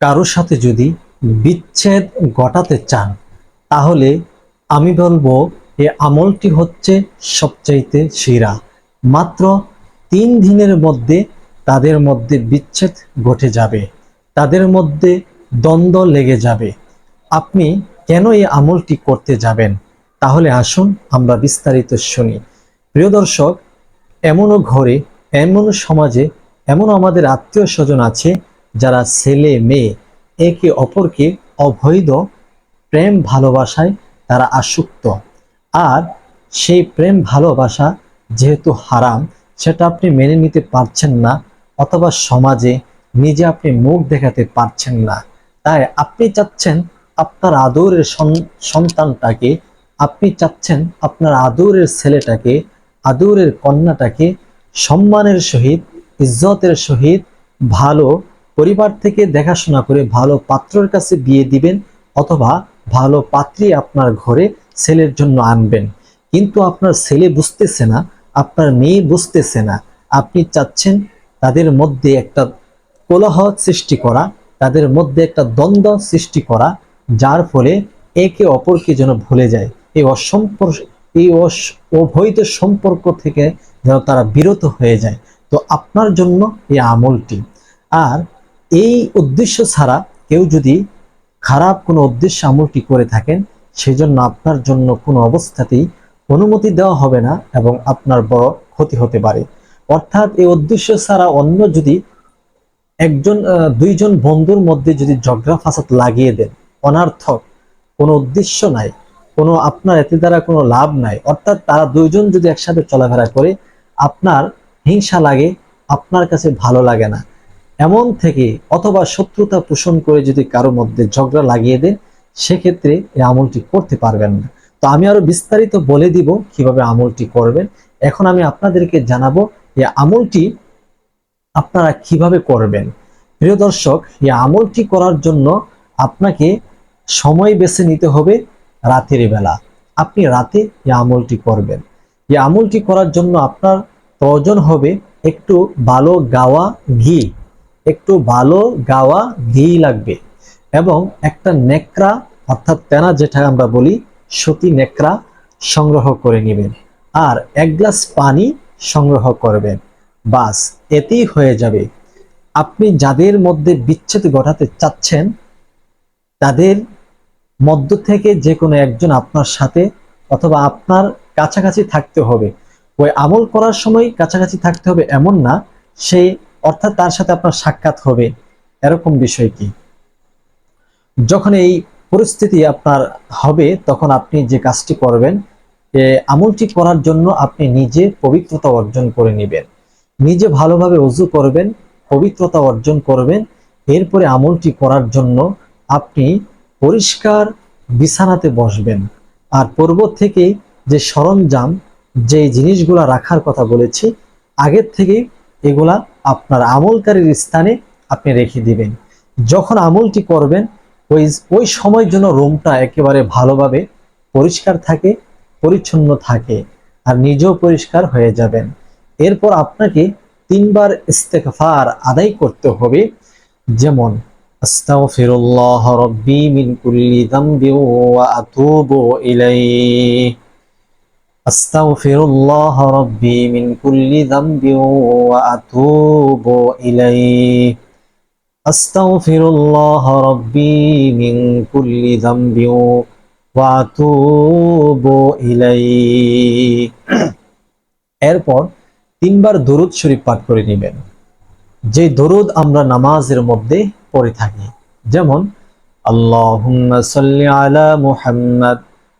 কারোর সাথে যদি বিচ্ছেদ ঘটাতে চান, তাহলে আমি বলব এই আমলটি হচ্ছে সবচাইতে সেরা। মাত্র তিন দিনের মধ্যে তাদের মধ্যে বিচ্ছেদ ঘটে যাবে, তাদের মধ্যে দ্বন্দ্ব লেগে যাবে। আপনি কেন এই আমলটি করতে যাবেন? তাহলে আসুন আমরা বিস্তারিত শুনি। প্রিয় দর্শক, এমনও ঘরে, এমন সমাজে এমন আমাদের আত্মীয় স্বজন আছে যারা ছেলে, মেয়ে, একে অপরকে অবৈধ প্রেম ভালোবাসায় তারা আসক্ত। আর সেই প্রেম ভালোবাসা যেহেতু হারাম, সেটা আপনি মেনে নিতে পারছেন না অথবা সমাজে নিজে আপনি মুখ দেখাতে পারছেন না। তাই আপনি চাচ্ছেন আপনার আদরের সন- সন্তানটাকে, আপনি চাচ্ছেন আপনার আদরের ছেলেটাকে, আদরের কন্যাটাকে সম্মানের সহিত, ইজ্জতের সহিত ভালো পরিবার থেকে দেখাশোনা করে ভালো পাত্রের কাছে বিয়ে দিবেন অথবা ভালো পাত্রী আপনার ঘরে ছেলের জন্য আনবেন। কিন্তু আপনার ছেলে বুঝতেছে না, আপনার মেয়ে বুঝতেছে না। আপনি চাচ্ছেন তাদের মধ্যে একটা কোলাহ সৃষ্টি করা, তাদের মধ্যে একটা দ্বন্দ্ব সৃষ্টি করা, যার ফলে একে অপরকে যেন ভুলে যায়। এই অসম্পর্ক, এই অবৈধ সম্পর্ক থেকে যেন তারা বিরত হয়ে যায়। তো আপনার জন্য এই আমলটি। আর এই উদ্দেশ্য ছাড়া কেউ যদি খারাপ কোনো উদ্দেশ্য আমলটি করে থাকেন, সেজন্য আপনার জন্য কোনো অবস্থাতেই অনুমতি দেওয়া হবে না এবং আপনার বড় ক্ষতি হতে পারে। অর্থাৎ এই উদ্দেশ্য ছাড়া অন্য যদি একজন দুইজন বন্ধুর মধ্যে যদি ঝগড়া ফাসাদ লাগিয়ে দেন, অনার্থক, কোনো উদ্দেশ্য নাই, কোনো আপনার এতে দ্বারা কোনো লাভ নাই, অর্থাৎ তারা দুইজন যদি একসাথে চলাফেরা করে, আপনার হিংসা লাগে, আপনার কাছে ভালো লাগে না। এমন থেকে অথবা শত্রুতা পোষণ করে যদি কারও মধ্যে ঝগড়া লাগিয়ে দেন, সেক্ষেত্রে এই আমলটি করতে পারবেন না। তো আমি আরও বিস্তারিত বলে দিব কীভাবে আমলটি করবেন। এখন আমি আপনাদেরকে জানাব এই আমলটি আপনারা কীভাবে করবেন। প্রিয় দর্শক এই আমলটি করার জন্য আপনাকে সময় বেছে নিতে হবে রাতের বেলা। আপনি রাতে এই আমলটি করবেন। এই আমলটি করার জন্য আপনার প্রয়োজন হবে একটু ভালো গাওয়া ঘি। একটু ভালো গাওয়া ঘি লাগবে। এবং একটা নেকড়া, অর্থাৎ তেনা যেটা আমরা বলি, সতী নেকড়া সংগ্রহ করে নেবেন। আর এক গ্লাস পানি সংগ্রহ করবেন। বাস, এতেই হয়ে যাবে। আপনি যাদের মধ্যে বিচ্ছেদ ঘটাতে চাচ্ছেন, তাদের মধ্য থেকে যে কোনো একজন আপনার সাথে অথবা আপনার কাছাকাছি থাকতে হবে। ওই আমল করার সময় কাছাকাছি থাকতে হবে এমন না, সে অর্থাৎ তার সাথে আপনার সাক্ষাৎ হবে। এরকম বিষয় কি? যখন এই পরিস্থিতি আপনার হবে, তখন আপনি যে কাজটি করবেন আমলটি করার জন্য আপনি নিজে পবিত্রতা অর্জন করে নেবেন। নিজে ভালোভাবে অজু করবেন, পবিত্রতা অর্জন করবেন। এরপরে আমলটি করার জন্য আপনি পরিষ্কার বিছানাতে বসবেন। আর পূর্ব থেকে যে সরঞ্জাম, যে জিনিসগুলা রাখার কথা বলেছি, আগের থেকে এগুলা আপনার আমলকারীর স্থানে আপনি রেখে দিবেন। যখন আমলটি করবেন, ওই ওই সময়ের জন্য রুমটা একেবারে ভালোভাবে পরিষ্কার থাকে, পরিচ্ছন্ন থাকে আর নিজেও পরিষ্কার হয়ে যাবেন। এরপর আপনাকে তিনবার ইস্তেগফার আদায় করতে হবে। যেমন, আস্তাগফিরুল্লাহ রাব্বি মিন কুল্লি যামবি ওয়া আতুবু ইলাইহি। আস্তাগফিরুল্লাহ রাব্বি মিন কুল্লি যামবি ওয়া আতুবু ইলাইহি। আস্তাগফিরুল্লাহ রাব্বি মিন কুল্লি যামবি ওয়া আতুবু ইলাইহি। এরপর তিনবার দরুদ শরীফ পাঠ করে নেবেন। যে দরুদ আমরা নামাজের মধ্যে পড়ে থাকি, যেমন, আল্লাহুম্মা সাল্লি আলা মুহাম্মদ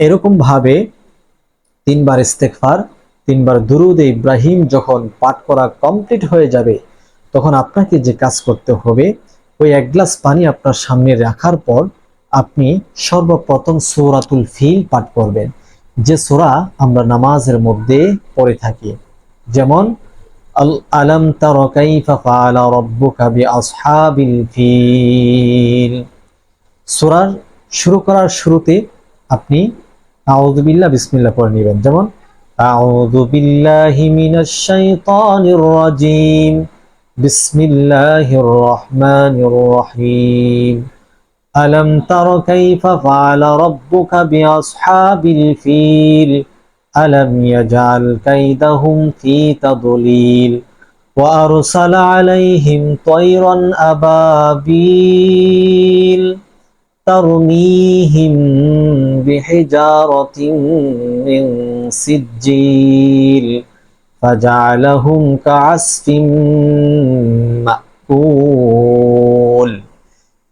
এরকম ভাবে তিনবার ইস্তেকফার তিনবার দুরুদ ইব্রাহিম যখন পাঠ করা কমপ্লিট হয়ে যাবে, তখন আপনাকে যে কাজ করতে হবে, ওই এক গ্লাস পানি আপনার সামনে রাখার পর আপনি সর্বপ্রথম সৌরাতুল ফিল পাঠ করবেন। যে সোরা আমরা নামাজের মধ্যে পড়ে থাকি। যেমন আলম তর কাইফা ফাআলা রাব্বুকা বিআসহাবিল ফিল। সুরার শুরু করার শুরুতে আপনি আউযু বিল্লাহ, বিসমিল্লাহ পড়ে নেবেন। যেমন, আউযু বিল্লাহি মিনাশ শাইতানির রাজিম, বিসমিল্লাহির রহমানির রহিম। আলম তর কাইফা ফাআলা রাব্বুকা বিআসহাবিল ফিল। ألم يجعل كيدهم في تضليل وأرسل عليهم طيرا أبابيل ترميهم بحجارة من سجيل فجعلهم كعصف مأكول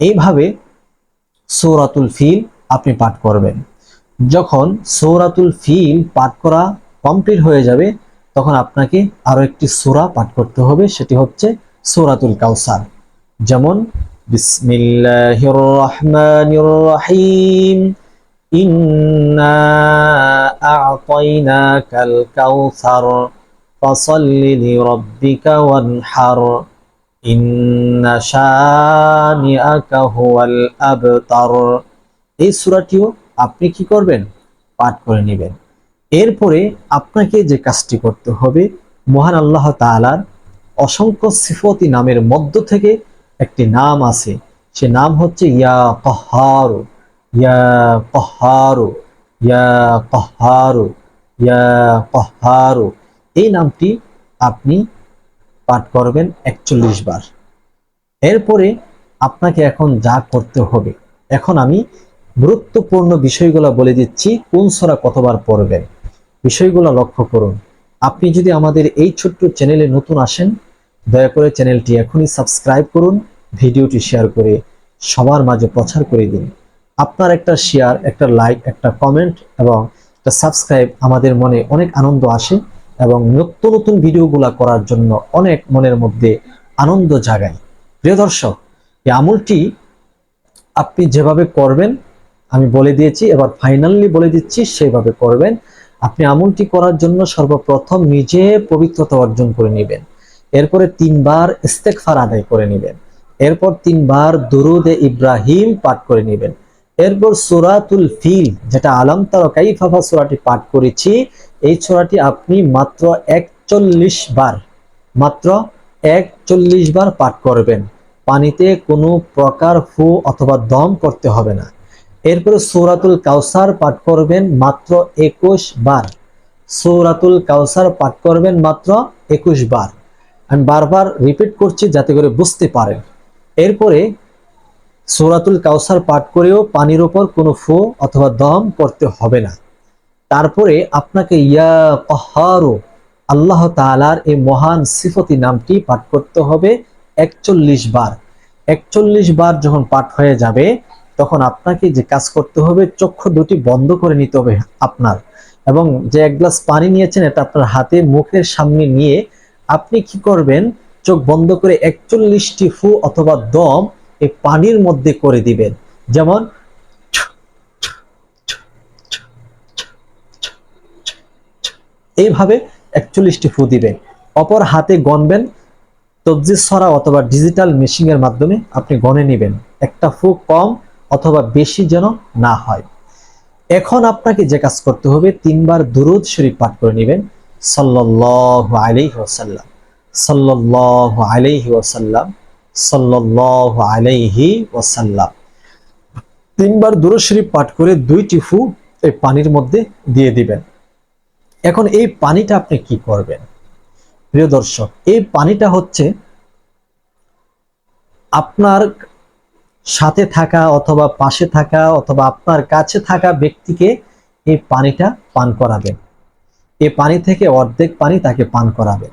এইভাবে সৌরাতুল ফিল আপনি পাঠ করবেন যখন সৌরাতুল ফিল পাঠ করা কমপ্লিট হয়ে যাবে, তখন আপনাকে আরও একটি সূরা পাঠ করতে হবে, সেটি হচ্ছে সূরাতুল কাউসার। যেমন বিসমিল্লাহির রহমানির রহিম ইন্না আ'তাইনাকাল কাউসার, ফাসাল্লি লিরাব্বিকা ওয়ানহার, ইন্না শানিআকা হুয়াল আবতার। এই সূরাটিও আপনি কি করবেন? পাঠ করে নেবেন। এরপরে আপনাকে যে কাজটি করতে হবে, মহান আল্লাহ তাআলার অসংখ্য সিফতি নামের মধ্য থেকে একটি নাম আছে। সে নাম হচ্ছে ইয়া কহারু ইয়া কহারু ইয়া কহারু ইয়া কহারু এই নামটি আপনি পাঠ করবেন একচল্লিশ বার। এরপরে আপনাকে এখন যা করতে হবে, এখন আমি গুরুত্বপূর্ণ বিষয়গুলো বলে দিচ্ছি, কোন সরা কতবার পড়বেন? বিষয়গুলো লক্ষ্য করুন। আপনি যদি আমাদের এই ছোট্ট চ্যানেলে নতুন আসেন, দয়া করে চ্যানেলটি এখনই সাবস্ক্রাইব করুন, ভিডিওটি শেয়ার করে সবার মাঝে প্রচার করে দিন। আপনার একটা শেয়ার, একটা লাইক, একটা কমেন্ট এবং একটা সাবস্ক্রাইব আমাদের মনে অনেক আনন্দ আসে এবং নিত্য নতুন ভিডিওগুলা করার জন্য অনেক মনের মধ্যে আনন্দ জাগায়। প্রিয় দর্শক, এই আমলটি আপনি যেভাবে করবেন আমি বলে দিয়েছি, এবার ফাইনালি বলে দিচ্ছি, সেভাবে করবেন। আপনি আমলটি করার জন্য সর্বপ্রথম নিজে পবিত্রতা অর্জন করে নেবেন। এরপরে তিনবার ইস্তেকফার আদায় করে নেবেন। এরপর তিনবার দুরুদে ইব্রাহিম পাঠ করে নেবেন। এরপর সুরাতুল ফিল, যেটা আলাম তারকাই ফাফা সুরাটি পাঠ করেছি, এই সুরাটি আপনি মাত্র একচল্লিশ বার, মাত্র একচল্লিশ বার পাঠ করবেন। পানিতে কোনো প্রকার ফু অথবা দম করতে হবে না। এরপরে সৌরাতুল কাউসার পাঠ করবেন মাত্র একুশ বার। সৌরাতুল কাউসার পাঠ করবেন মাত্র একুশ বার। আমি বারবার রিপিট করছি যাতে করে বুঝতে পারেন। এরপরে সৌরাতুল কাউসার পাঠ করেও পানির ওপর কোনো ফু অথবা দম করতে হবে না। তারপরে আপনাকে ইয়া কহারো আল্লাহ তাআলার এই মহান সিফতি নামটি পাঠ করতে হবে একচল্লিশ বার। একচল্লিশ বার যখন পাঠ হয়ে যাবে তখন আপনাকে যে কাজ করতে হবে, চক্ষু দুটি বন্ধ করে নিতে হবে আপনার। এবং যে এক গ্লাস পানি নিয়েছেন, এটা আপনার হাতে মুখের সামনে নিয়ে আপনি কি করবেন? চোখ বন্ধ করে একচল্লিশটি ফু অথবা দম এই পানির মধ্যে করে দিবেন। যেমন, এইভাবে একচল্লিশটি ফু দিবেন। অপর হাতে গণবেন তবজি সরা অথবা ডিজিটাল মেশিনের মাধ্যমে আপনি গণে নেবেন। একটা ফু কম অথবা বেশি যেন না হয়। এখন আপনাকে যে কাজ করতে হবে, তিনবার দুরুদ শরীফ পাঠ করে নেবেন। সাল্লাল্লাহু আলাইহি ওয়াসাল্লাম। সাল্লাল্লাহু আলাইহি ওয়াসাল্লাম। সাল্লাল্লাহু আলাইহি ওয়াসাল্লাম। তিনবার দুরুদ শরীফ পাঠ করে দুইটি ফু এই পানির মধ্যে দিয়ে দিবেন। এখন এই পানিটা আপনি কি করবেন? প্রিয় দর্শক, এই পানিটা হচ্ছে আপনার সাথে থাকা অথবা পাশে থাকা অথবা আপনার কাছে থাকা ব্যক্তিকে এই পানিটা পান করাবেন। এই পানি থেকে অর্ধেক পানি তাকে পান করাবেন।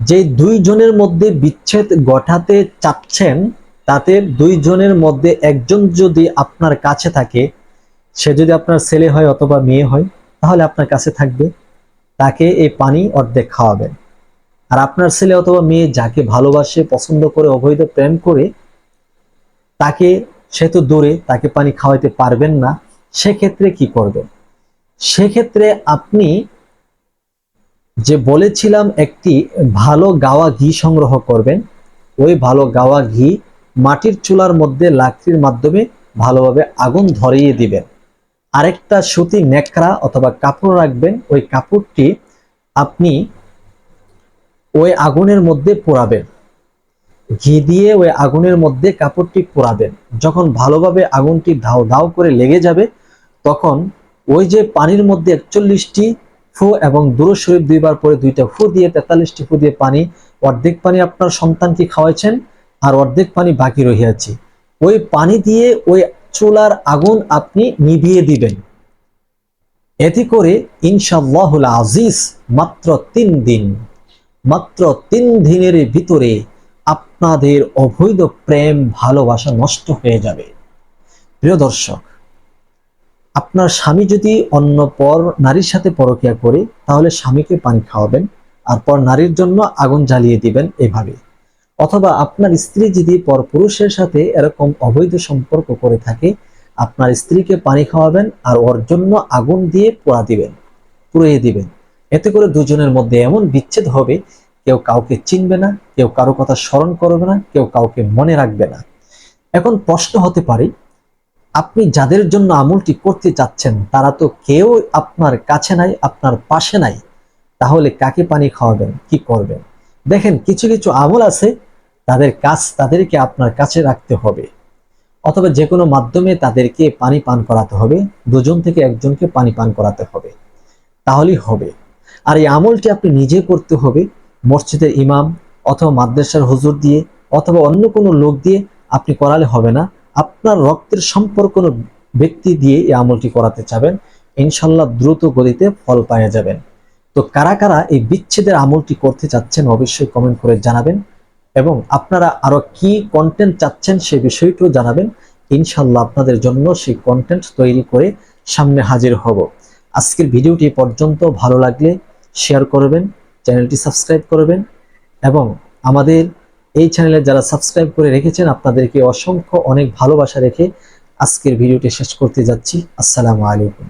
যে দুইজনের মধ্যে বিচ্ছেদ ঘটাতে চাচ্ছেন, তাতে দুইজনের মধ্যে একজন যদি আপনার কাছে থাকে, সে যদি আপনার ছেলে হয় অথবা মেয়ে হয়, তাহলে আপনার কাছে থাকবে। তাকে এই পানি অর্ধেক খাওয়াবেন। আর আপনার ছেলে অথবা মেয়ে যাকে ভালোবাসে, পছন্দ করে, অবৈধ প্রেম করে তাকে সে তো দূরে, তাকে পানি খাওয়াইতে পারবেন না, সেক্ষেত্রে কি করবেন? সেক্ষেত্রে আপনি যে বলেছিলাম একটি ভালো গাওয়া ঘি সংগ্রহ করবেন, ওই ভালো গাওয়া ঘি মাটির চুলার মধ্যে লাকড়ির মাধ্যমে ভালোভাবে আগুন ধরিয়ে দিবেন। আরেকটা সুতি নেকড়া অথবা কাপড় রাখবেন, ওই কাপড়টি আপনি ওই আগুনের মধ্যে পোড়াবেন। ঘি দিয়ে ওই আগুনের মধ্যে কাপড়টি পোড়াবেন। যখন ভালোভাবে আগুনটি ধাও ধাও করে লেগে যাবে, তখন ওই যে পানির মধ্যে একচল্লিশটি ফু এবং দুরু শরীফ দুইবার পরে দুইটা ফু দিয়ে, তেতাল্লিশটি ফু দিয়ে পানি, অর্ধেক পানি আপনার সন্তানকে খাওয়াইছেন? আর অর্ধেক পানি বাকি রহিয়াছে। ওই পানি দিয়ে ওই চুলার আগুন আপনি নিভিয়ে দিবেন। এতে করে ইনশাল্লাহুল আজিজ মাত্র তিন দিন, মাত্র তিন দিনের ভিতরে আপনাদের অবৈধ প্রেম, ভালোবাসা নষ্ট হয়ে যাবে। প্রিয় দর্শক, আপনার স্বামী যদি অন্য পর নারীর সাথে পরকিয়া করে, তাহলে স্বামীকে পানি খাওয়াবেন আর পর নারীর জন্য আগুন জ্বালিয়ে দিবেন এভাবে। অথবা আপনার স্ত্রী যদি পরপুরুষের সাথে এরকম অবৈধ সম্পর্ক করে থাকে, আপনার স্ত্রীকে পানি খাওয়াবেন আর ওর জন্য আগুন দিয়ে পোড়া দিবেন, পুড়িয়ে দিবেন। এতে করে দুজনের মধ্যে এমন বিচ্ছেদ হবে কেউ কাউকে চিনবে না, কেউ কারও কথা স্মরণ করবে না, কেউ কাউকে মনে রাখবে না। এখন প্রশ্ন হতে পারে, আপনি যাদের জন্য আমলটি করতে চাচ্ছেন, তারা তো কেউ আপনার কাছে নাই, আপনার পাশে নাই। তাহলে কাকে পানি খাওয়াবেন, কি করবেন? দেখেন, কিছু কিছু আমল আছে, তাদের কাজ, তাদেরকে আপনার কাছে রাখতে হবে। অথবা যে কোনো মাধ্যমে তাদেরকে পানি পান করাতে হবে, দুজন থেকে একজনকে পানি পান করাতে হবে। তাহলেই হবে। আর এই আমলটি আপনি নিজে করতে হবে মসজিদের ইমাম অথবা মাদ্রাসার হুজুর দিয়ে অথবা অন্য কোনো লোক দিয়ে আপনি করালে হবে না। আপনার রক্তের সম্পর্ক ব্যক্তি দিয়ে এই আমলটি করাতে চাবেন। ইনশাল্লাহ দ্রুত গতিতে ফল পাওয়া যাবেন। তো কারা কারা এই বিচ্ছেদের আমলটি করতে চাচ্ছেন অবশ্যই কমেন্ট করে জানাবেন এবং আপনারা আরও কি কন্টেন্ট চাচ্ছেন সে বিষয়টিও জানাবেন। ইনশাল্লাহ আপনাদের জন্য সেই কন্টেন্ট তৈরি করে সামনে হাজির হব। আজকের ভিডিওটি পর্যন্ত। ভালো লাগলে শেয়ার করবেন। চ্যানেলটি সাবস্ক্রাইব করবেন এবং আমাদের এই চ্যানেলে যারা সাবস্ক্রাইব করে রেখেছেন, আপনাদেরকে অসংখ্য অনেক ভালোবাসা রেখে আজকের ভিডিওটি শেষ করতে যাচ্ছি। আসসালামু আলাইকুম।